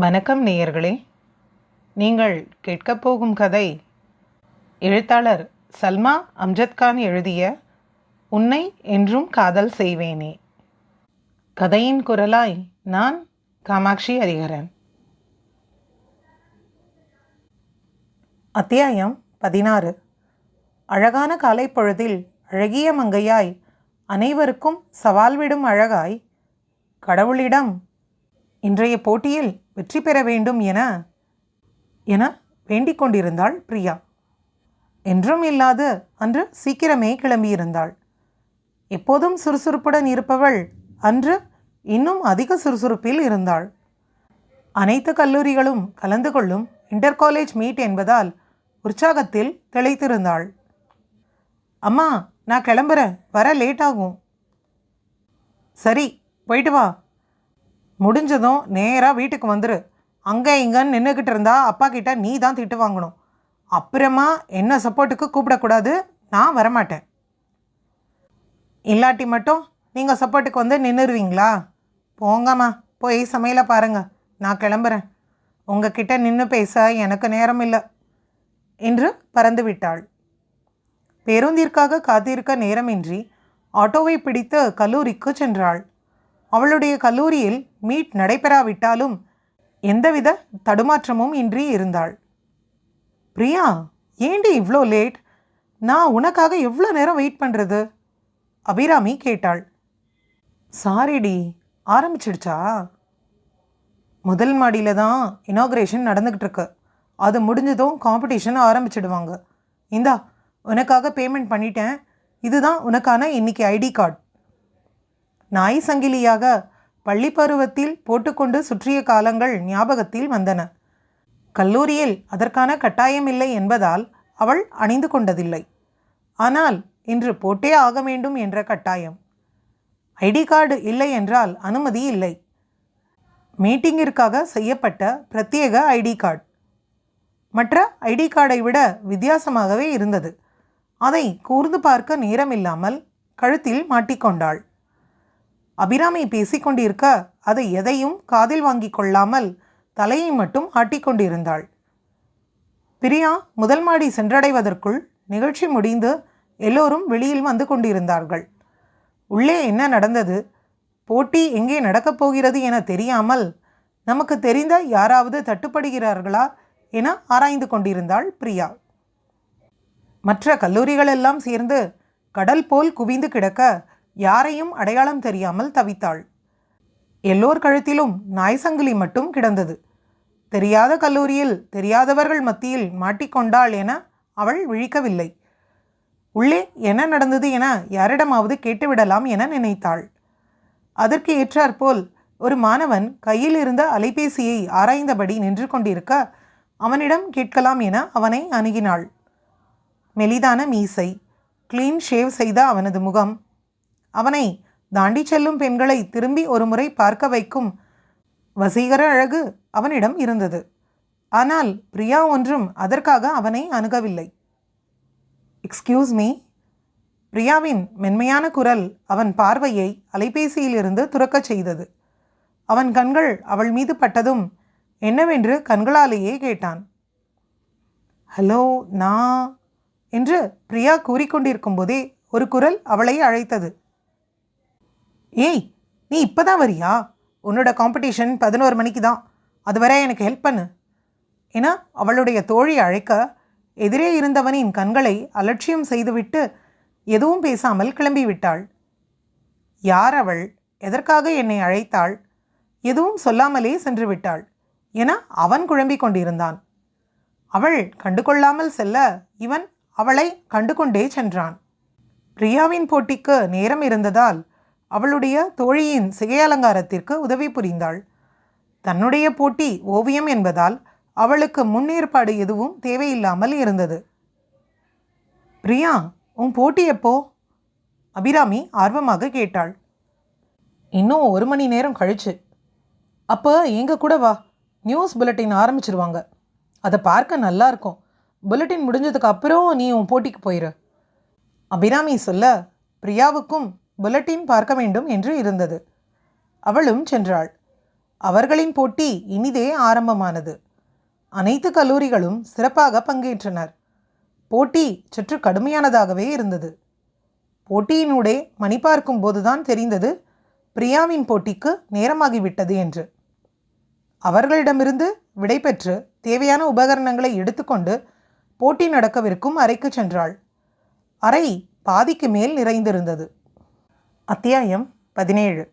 வணக்கம் நேயர்களே. நீங்கள் கேட்கப் போகும் கதை எழுத்தாளர் சல்மா அம்ஜத் கான் எழுதிய உன்னை என்றும் காதல் செய்வேனே கதையின் குரலாய் நான் காமாட்சி ஹரிஹரன். அத்தியாயம் பதினாறு. அழகான காலை பொழுதில் அழகிய மங்கையாய் அனைவருக்கும் சவால் விடும் அழகாய் கடவுளிடம் இன்றைய போட்டியில் வெற்றி பெற வேண்டும் என என வேண்டிக் கொண்டிருந்தாள் பிரியா. என்றும் இல்லாது அன்று சீக்கிரமே கிளம்பியிருந்தாள். எப்போதும் சுறுசுறுப்புடன் இருப்பவள் அன்று இன்னும் அதிக சுறுசுறுப்பில் இருந்தாள். அனைத்து கல்லூரிகளும் கலந்து கொள்ளும் இன்டர் காலேஜ் மீட் என்பதால் உற்சாகத்தில் திளைத்திருந்தாள். அம்மா நான் கிளம்புறேன். வர லேட் ஆகும். சரி போயிட்டு வா. முடிஞ்சதும் நேராக வீட்டுக்கு வந்துடு அங்கே இங்கேன்னு நின்றுக்கிட்டு இருந்தா அப்பா கிட்ட நீ தான் திட்டு வாங்கணும். அப்புறமா என்ன சப்போர்ட்டுக்கு கூப்பிடக்கூடாது நான் வரமாட்டேன். இல்லாட்டி மட்டும் நீங்கள் சப்போர்ட்டுக்கு வந்து நின்றுருவீங்களா போங்கம்மா போய் சமையலை பாருங்கள் நான் கிளம்புறேன். உங்ககிட்ட நின்று பேச எனக்கு நேரம் இல்லை. என்று பறந்து விட்டாள். பேருந்திற்காக காத்திருக்க நேரமின்றி ஆட்டோவை பிடித்து கல்லூரிக்கு சென்றாள். அவளுடைய கல்லூரியில் மீட் நடைபெறாவிட்டாலும் எந்தவித தடுமாற்றமும் இன்றி இருந்தாள். பிரியா ஏண்டி இவ்வளோ லேட் நான் உனக்காக எவ்வளோ நேரம் வெயிட் பண்ணுறது அபிராமி கேட்டாள். சாரிடி ஆரம்பிச்சிடுச்சா? முதல் மாடியில் தான் இனாக்ரேஷன் நடந்துக்கிட்டு இருக்கு. அது முடிஞ்சதும் காம்படிஷன் ஆரம்பிச்சிடுவாங்க. இந்தா உனக்காக பேமெண்ட் பண்ணிட்டேன். இதுதான் உனக்கான இன்னைக்கு ஐடி கார்டு. நாய் சங்கிலியாக பள்ளி பருவத்தில் போட்டுக்கொண்டு சுற்றிய காலங்கள் ஞாபகத்தில் வந்தன. கல்லூரியில் அதற்கான கட்டாயமில்லை என்பதால் அவள் அணிந்து கொண்டதில்லை. ஆனால் இன்று போட்டே ஆக வேண்டும் என்ற கட்டாயம். ஐடி கார்டு இல்லை என்றால் அனுமதி இல்லை. மீட்டிங்கிற்காக செய்யப்பட்ட பிரத்யேக ஐடி கார்டு. மற்ற ஐடி கார்டை விட வித்தியாசமாகவே இருந்தது. அதை கூர்ந்து பார்க்க நேரமில்லாமல் கழுத்தில் மாட்டிக்கொண்டாள். அபிராமி பேசிக்கொண்டிருக்க அதை எதையும் காதில் வாங்கி கொள்ளாமல் தலையை மட்டும் ஆட்டிக்கொண்டிருந்தாள் பிரியா முதல் மாடி சென்றடைவதற்குள் நிகழ்ச்சி முடிந்து எல்லோரும் வெளியில் வந்து கொண்டிருந்தார்கள். உள்ளே என்ன நடந்தது? போட்டி எங்கே நடக்கப் போகிறது என தெரியாமல் நமக்கு தெரிந்த யாராவது தட்டுப்படுகிறார்களா என ஆராய்ந்து கொண்டிருந்தாள் பிரியா. மற்ற கல்லூரிகளெல்லாம் சேர்ந்து கடல் போல் குவிந்து கிடக்க யாரையும் அடையாளம் தெரியாமல் தவித்தாள். எல்லோர் கழுத்திலும் நாய் சங்கிலி மட்டும் கிடந்தது. தெரியாத கல்லூரியில் தெரியாதவர்கள் மத்தியில் மாட்டிக்கொண்டாள் என அவள் விழிக்கவில்லை. உள்ளே என்ன நடந்தது என யாரிடமாவது கேட்டுவிடலாம் என நினைத்தாள். அதற்கு ஏற்றாற்போல் ஒரு மாணவன் கையில் இருந்த அலைபேசியை ஆராய்ந்தபடி நின்று கொண்டிருக்க அவனிடம் கேட்கலாம் என அவனை அணுகினாள். மெலிதான மீசை க்ளீன் ஷேவ் செய்த அவனது முகம் அவனை தாண்டி செல்லும் பெண்களை திரும்பி ஒருமுறை பார்க்க வைக்கும் வசீகர அழகு அவனிடம் இருந்தது. ஆனால் பிரியா ஒன்றும் அதற்காக அவனை அணுகவில்லை. எக்ஸ்கியூஸ் மீ பிரியாவின் மென்மையான குரல் அவன் பார்வையை அலைபேசியிலிருந்து துறக்கச் செய்தது. அவன் கண்கள் அவள் மீது பட்டதும் என்னவென்று கண்களாலேயே கேட்டான். ஹலோ நான் என்று பிரியா கூறிக்கொண்டிருக்கும் போதே ஒரு குரல் அவளை அழைத்தது. ஏய் நீ இப்போ தான் வரியா? உன்னோட காம்படிஷன் பதினோரு மணிக்கு தான். அதுவரை எனக்கு ஹெல்ப் பண்ணு. ஏன்னா அவளுடைய தோழி அழைக்க எதிரே இருந்தவனின் கண்களை அலட்சியம் செய்துவிட்டு எதுவும் பேசாமல் கிளம்பிவிட்டாள். யார் அவள்? எதற்காக என்னை அழைத்தாள்? எதுவும் சொல்லாமலே சென்று விட்டாள் என அவன் குழம்பிக் கொண்டிருந்தான். அவள் கண்டுகொள்ளாமல் செல்ல இவன் அவளை கண்டுகொண்டே சென்றான். பிரியாவின் போட்டிக்கு நேரம் இருந்ததால் அவளுடைய தோழியின் சிகையலங்காரத்திற்கு உதவி புரிந்தாள். தன்னுடைய போட்டி ஓவியம் என்பதால் அவளுக்கு முன்னேற்பாடு எதுவும் தேவையில்லாமல் இருந்தது. பிரியா உன் போட்டி எப்போ? அபிராமி ஆர்வமாக கேட்டாள். இன்னும் ஒரு மணி நேரம் கழிச்சு. அப்போ எங்க கூட வா. நியூஸ் புல்லட்டின் ஆரம்பிச்சிருவாங்க. அதை பார்க்க நல்லா இருக்கும். புல்லட்டின் முடிஞ்சதுக்கு அப்புறம் நீ உன் போட்டிக்கு போயிரு. அபிராமி சொல்ல பிரியாவுக்கும் புல்லட்டின் பார்க்க வேண்டும் என்று இருந்தது. அவளும் சென்றாள். அவர்களின் போட்டி இனிதே ஆரம்பமானது. அனைத்து கல்லூரிகளும் சிறப்பாக பங்கேற்றனர். போட்டி சற்று கடுமையானதாகவே இருந்தது. போட்டியினூடே மணி பார்க்கும் போதுதான் தெரிந்தது பிரியாவின் போட்டிக்கு நேரமாகிவிட்டது என்று. அவர்களிடமிருந்து விடைபெற்று தேவையான உபகரணங்களை எடுத்துக்கொண்டு போட்டி நடக்கவிருக்கும் அறைக்கு சென்றாள். அறை பாதிக்கு மேல் நிறைந்திருந்தது. அத்தியாயம் பதினேழு.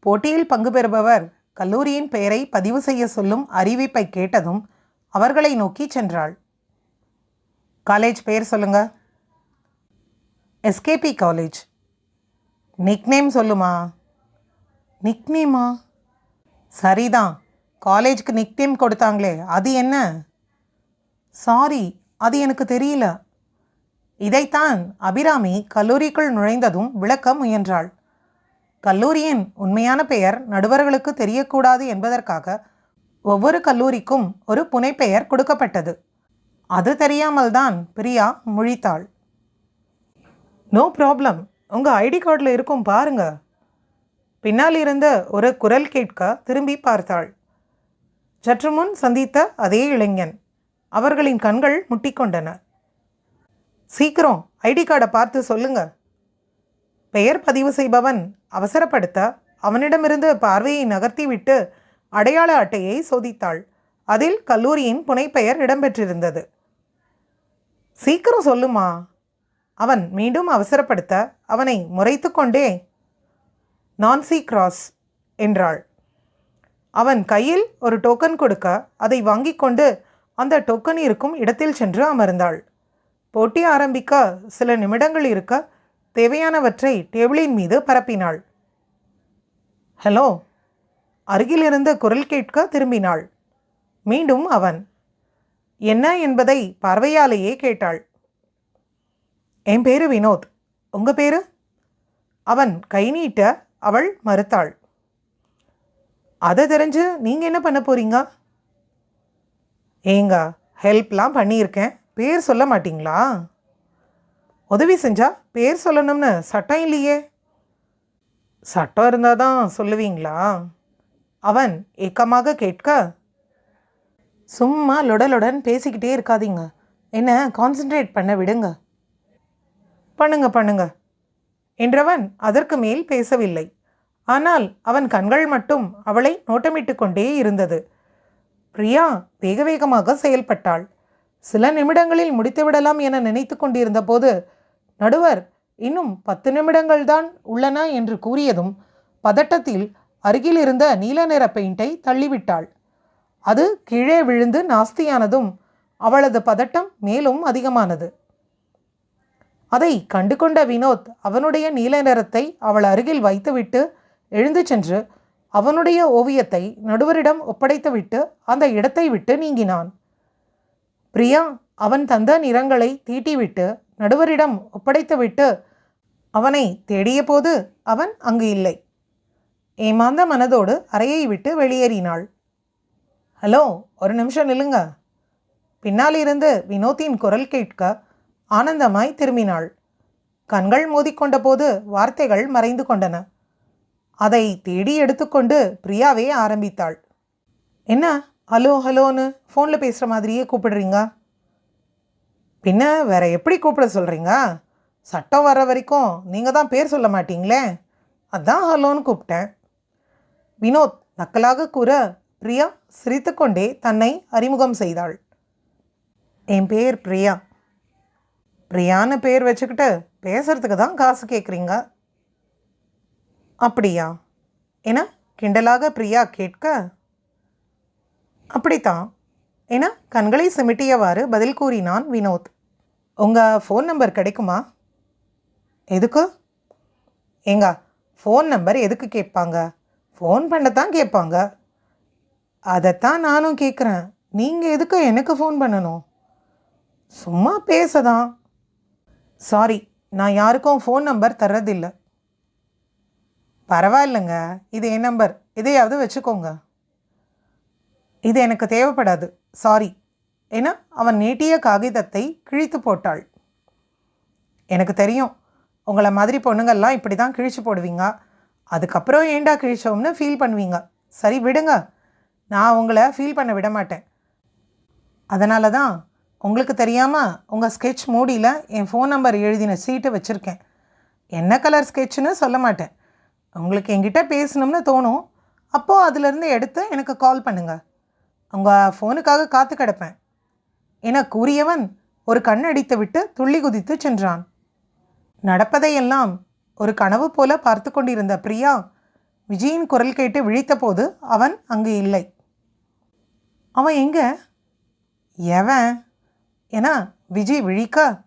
போட்டியில் பங்கு பெறுபவர் கல்லூரியின் பெயரை பதிவு செய்ய சொல்லும் அறிவிப்பை கேட்டதும் அவர்களை நோக்கி சென்றாள். காலேஜ் பெயர் சொல்லுங்க. எஸ்கேபி காலேஜ் நிக்நேம் சொல்லுமா? நிக்நேமா சரிதான். காலேஜ்க்கு நிக்நேம் கொடுத்தாங்களே அது என்ன? சாரி அது எனக்கு தெரியல. இதைத்தான் அபிராமி கல்லூரிக்குள் நுழைந்ததும் விளக்க முயன்றாள். கல்லூரியின் உண்மையான பெயர் நடுவர்களுக்கு தெரியக்கூடாது என்பதற்காக ஒவ்வொரு கல்லூரிக்கும் ஒரு புனைப்பெயர் கொடுக்கப்பட்டது. அது தெரியாமல்தான் பிரியா முழித்தாள். No problem. உங்கள் ஐடி கார்டில் இருக்கும் பாருங்க. பின்னால் இருந்த ஒரு குரல் கேட்க திரும்பி பார்த்தாள். சற்று முன் சந்தித்த அதே இளைஞன். அவர்களின் கண்கள் முட்டிக்கொண்டன. சீக்கிரம் ஐடி கார்டை பார்த்து சொல்லுங்க. பெயர் பதிவு செய்பவன் அவசரப்படுத்த அவனிடமிருந்து பார்வையை நகர்த்திவிட்டு அடையாள அட்டையை சோதித்தாள். அதில் கல்லூரியின் புனைப்பெயர் இடம்பெற்றிருந்தது. சீக்கிரம் சொல்லுமா? அவன் மீண்டும் அவசரப்படுத்த அவனை முறைத்து கொண்டே நான்சி கிராஸ் என்றாள். அவன் கையில் ஒரு டோக்கன் கொடுக்க அதை வாங்கிக் கொண்டு அந்த டோக்கன் இருக்கும் இடத்தில் சென்று அமர்ந்தாள். போட்டி ஆரம்பிக்க சில நிமிடங்கள் இருக்க தேவையானவற்றை டேபிளின் மீது பரப்பினாள். ஹலோ அருகிலிருந்து குரல் கேட்க திரும்பினாள். மீண்டும் அவன் என்ன என்பதை பார்வையாலேயே கேட்டாள். என் பேரு வினோத். உங்க பேரு? அவன் கை நீட்ட அவள் மறுத்தாள். அதை தெரிஞ்சு நீங்கள் என்ன பண்ண போறீங்க? ஏங்க ஹெல்ப்லாம் பண்ணியிருக்கேன். பேர் சொல்ல மாட்டிங்களா? உதவி செஞ்சா பேர் சொல்லணும்னு சட்டம் இல்லையே. சட்டம் இருந்தால் தான் சொல்லுவீங்களா? அவன் ஏக்கமாக கேட்க சும்மா லொடலுடன் பேசிக்கிட்டே இருக்காதீங்க. என்ன கான்சென்ட்ரேட் பண்ண விடுங்க. பண்ணுங்க பண்ணுங்க. என்றவன் அதற்கு மேல் பேசவில்லை. ஆனால் அவன் கண்கள் மட்டும் அவளை நோட்டமிட்டு கொண்டே இருந்தது. பிரியா வேக வேகமாக செயல்பட்டாள். சில நிமிடங்களில் முடித்துவிடலாம் என நினைத்து கொண்டிருந்த போது நடுவர் இன்னும் பத்து நிமிடங்கள்தான் உள்ளன என்று கூறியதும் பதட்டத்தில் அருகில் இருந்த நீல நிற பெயிண்டை தள்ளிவிட்டாள். அது கீழே விழுந்து நாஸ்தியானதும் அவளது பதட்டம் மேலும் அதிகமானது. அதை கண்டு கொண்ட வினோத் அவனுடைய நீல நிறத்தை அவள் அருகில் வைத்துவிட்டு எழுந்து சென்று அவனுடைய ஓவியத்தை நடுவரிடம் ஒப்படைத்துவிட்டு அந்த இடத்தை விட்டு நீங்கினான். பிரியா அவன் தந்த நிறங்களை தீட்டிவிட்டு நடுவரிடம் ஒப்படைத்துவிட்டு அவனை தேடியபோது அவன் அங்கு இல்லை. ஏமாந்த மனதோடு அறையை விட்டு வெளியேறினாள். ஹலோ ஒரு நிமிஷம் நில்லுங்க. பின்னாலிருந்து வினோத்தின் குரல் கேட்க ஆனந்தமாய் திரும்பினாள். கண்கள் மோதிக்கொண்டபோது வார்த்தைகள் மறைந்து கொண்டன. அதை தேடி எடுத்துக்கொண்டு பிரியாவே ஆரம்பித்தாள். என்ன? ஹலோ ஹலோன்னு ஃபோனில் பேசுகிற மாதிரியே கூப்பிடுறீங்க? பின்ன வேறு எப்படி கூப்பிட சொல்கிறீங்க சட்டம் வர வரைக்கும் நீங்கள் தான் பேர் சொல்ல மாட்டீங்களே. அதான் ஹலோன்னு கூப்பிட்டேன். வினோத் நக்கலாக கூற பிரியா சிரித்துக்கொண்டே தன்னை அறிமுகம் செய்தாள். என் பேர் பிரியா. பிரியான்னு பேர் வச்சுக்கிட்டு பேசுகிறதுக்கு தான் காசு கேட்குறீங்க அப்படியா? என கிண்டலாக பிரியா கேட்க அப்படித்தான். என கண்களை சிமிட்டியவாறு பதில் கூறினான் வினோத். உங்கள் ஃபோன் நம்பர் கிடைக்குமா? எதுக்கு? ஏங்க ஃபோன் நம்பர் எதுக்கு கேட்பாங்க? ஃபோன் பண்ணத்தான் கேட்பாங்க. அதைத்தான் நானும் கேட்குறேன். நீங்கள் எதுக்கு எனக்கு ஃபோன் பண்ணணும்? சும்மா பேசதான். சாரி நான் யாருக்கும் ஃபோன் நம்பர் தர்றதில்லை. பரவாயில்லைங்க இது என் நம்பர் இதையாவது வச்சுக்கோங்க. இது எனக்கு தேவைப்படாது. சாரி என அவன் நீட்டிய காகிதத்தை கிழித்து போட்டாள். எனக்கு தெரியும். உங்களை மாதிரி பொண்ணுங்கள்லாம் இப்படி தான் கிழிச்சு போடுவீங்க. அதுக்கப்புறம் ஏண்டா கிழிச்சோம்னு ஃபீல் பண்ணுவீங்க? சரி விடுங்க. நான் உங்களை ஃபீல் பண்ண விட மாட்டேன். அதனால தான் உங்களுக்கு தெரியாமல் உங்கள் ஸ்கெட்ச் மூடியில் என் ஃபோன் நம்பர் எழுதின சீட்டை வச்சுருக்கேன். என்ன கலர் ஸ்கெட்ச்னு சொல்ல மாட்டேன். உங்களுக்கு என்கிட்ட பேசணும்னு தோணும். அப்போது அதிலிருந்து எடுத்து எனக்கு கால் பண்ணுங்கள் உங்கள் ஃபோனுக்காக காத்து கிடப்பேன். என கூறியவன் ஒரு கண் விட்டு துள்ளி குதித்து சென்றான். நடப்பதையெல்லாம் ஒரு கனவு போல பார்த்து கொண்டிருந்த பிரியா விஜயின் குரல் கேட்டு விழித்தபோது அவன் அங்கு இல்லை. அவன் எங்க? எவன்? என விஜய் விழிக்க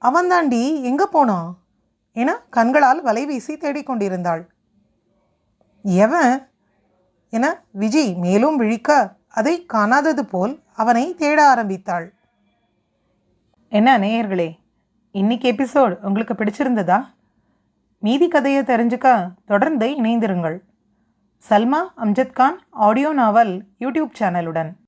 அவன்தாண்டி எங்கே போனான்? என கண்களால் வலை வீசி தேடிக்கொண்டிருந்தாள் எவன்? என விஜய் மேலும் விழிக்க அதை காணாதது போல் அவனை தேட ஆரம்பித்தாள். என்ன நேயர்களே இன்னைக்கு எபிசோட் உங்களுக்கு பிடிச்சிருந்ததா? மீதி கதையை தெரிஞ்சுக்க தொடர்ந்து இணைந்திருங்கள். Salma Amjad Khan audio novel YouTube சேனலுடன்.